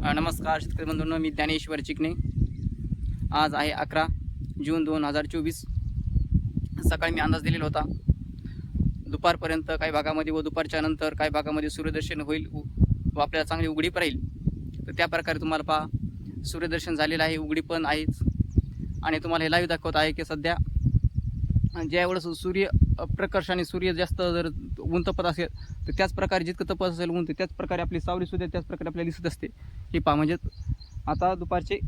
नमस्कार शेतकरी बंधूंनो मी ज्ञानेश्वर चिकणे आज आहे अकरा जून दोन हजार चोवीस. सकाळी मी अंदाज दिलेला होता. दुपारपर्यंत काही भागामध्ये व दुपारच्या नंतर काही भागामध्ये सूर्यदर्शन होईल व आपल्याला चांगली उघडीप राहील. तर त्या प्रकारे तुम्हाला पहा सूर्यदर्शन झालेलं आहे उघडी पण आहेच आणि तुम्हाला हे लाईव्ह दाखवत आहे की सध्या म्हणजे ज्यावेळेस सूर्य प्रकर्षाने आणि सूर्य जास्त जर ऊन तपत असेल तर त्याच प्रकारे जितकं तपत असेल ऊन तर त्याच प्रकारे आपली सावलीसुद्धा त्याच प्रकारे आपल्याला दिसत असते. हे पहा म्हणजे आता दुपारचे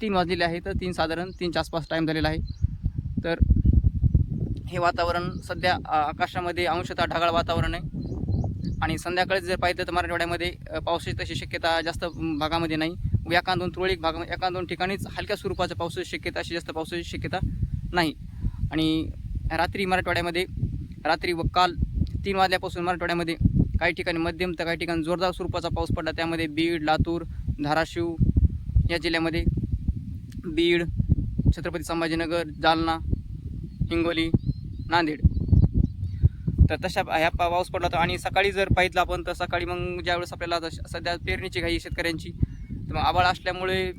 तीन वाजलेले आहे तर तीन साधारण तीनच्या आसपास टाईम झालेला आहे. तर हे वातावरण सध्या आकाशामध्ये अंशतः ढगाळ वातावरण आहे. आणि संध्याकाळी जर पाहिलं तर मराठवाड्यामध्ये पावसाची तशी शक्यता जास्त भागामध्ये नाही. व एका दोन तुरळक भाग एका दोन ठिकाणीच हलक्या स्वरूपाच्या पावसाची शक्यता अशी जास्त पावसाची शक्यता नाही. आणि रात्री मराठवाड्यामध्ये रात्री व काल तीन वाजल्यापासून मराठवाड्यामध्ये काही ठिकाणी मध्यम तर काही ठिकाणी जोरदार स्वरूपाचा पाऊस पडला. त्यामध्ये बीड लातूर धाराशिव या जिल्ह्यामध्ये बीड छत्रपती संभाजीनगर जालना हिंगोली नांदेड. तर तशा ह्या पा- पाऊस पडला होता आणि सकाळी जर पाहितलं आपण तर सकाळी मग ज्यावेळेस आपल्याला सध्या पेरणीची घाई शेतकऱ्यांची तर मग आबाळ असल्यामुळे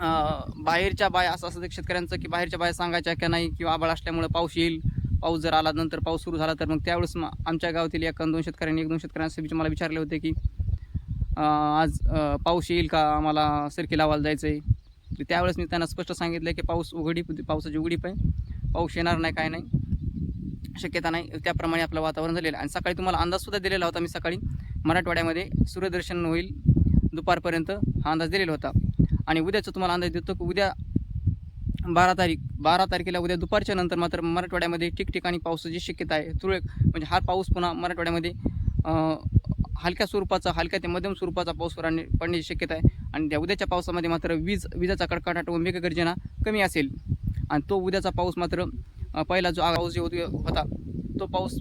बाहेरच्या बाया असं असं शेतकऱ्यांचं की बाहेरच्या बाया सांगायच्या का नाही किंवा आबाळ असल्यामुळे पाऊस येईल. पाऊस जर आला नंतर पाऊस सुरू झाला तर मग त्यावेळेस मग आमच्या गावातील एक दोन शेतकऱ्यांनी एक दोन शेतकऱ्यांनी मला विचारले होते की आज पाऊस येईल का? आम्हाला सरकी लावायला जायचं आहे तर त्यावेळेस मी त्यांना स्पष्ट सांगितलं की पाऊस उघडी पावसाची उघडीप आहे पाऊस येणार नाही काय नाही. शक्यता नाही. त्याप्रमाणे आपलं वातावरण झालेलं आहे. आणि सकाळी तुम्हाला अंदाजसुद्धा दिलेला होता. मी सकाळी मराठवाड्यामध्ये सूर्यदर्शन होईल दुपारपर्यंत हा अंदाज दिलेला होता. आणि उद्याचं तुम्हाला अंदाज देतो की उद्या बारा तारीख बारा तारखेला उद्या दुपारच्या नंतर मात्र मराठवाड्यामध्ये ठिकठिकाणी पावसाची शक्यता आहे. तुरळक म्हणजे हा पाऊस पुन्हा मराठवाड्यामध्ये हलक्या स्वरूपाचा हलक्या ते मध्यम स्वरूपाचा पाऊस पडणे पडण्याची शक्यता आहे. आणि त्या उद्याच्या पावसामध्ये मात्र वीज विजाचा कडकडाट व मेघगर्जना कमी असेल. आणि तो उद्याचा पाऊस मात्र पहिला जो पाऊस जो होता तो पाऊस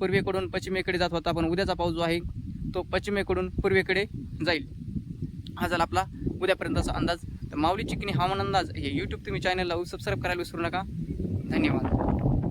पूर्वेकडून पश्चिमेकडे जात होता. पण उद्याचा पाऊस जो आहे तो पश्चिमेकडून पूर्वेकडे जाईल. हा झाला आपला उद्यापर्यंतचा अंदाज. तर माऊली चिकनी हवामान अंदाज हे यूट्यूब तुम्ही चॅनलला सबस्क्राईब करायला विसरू नका. धन्यवाद.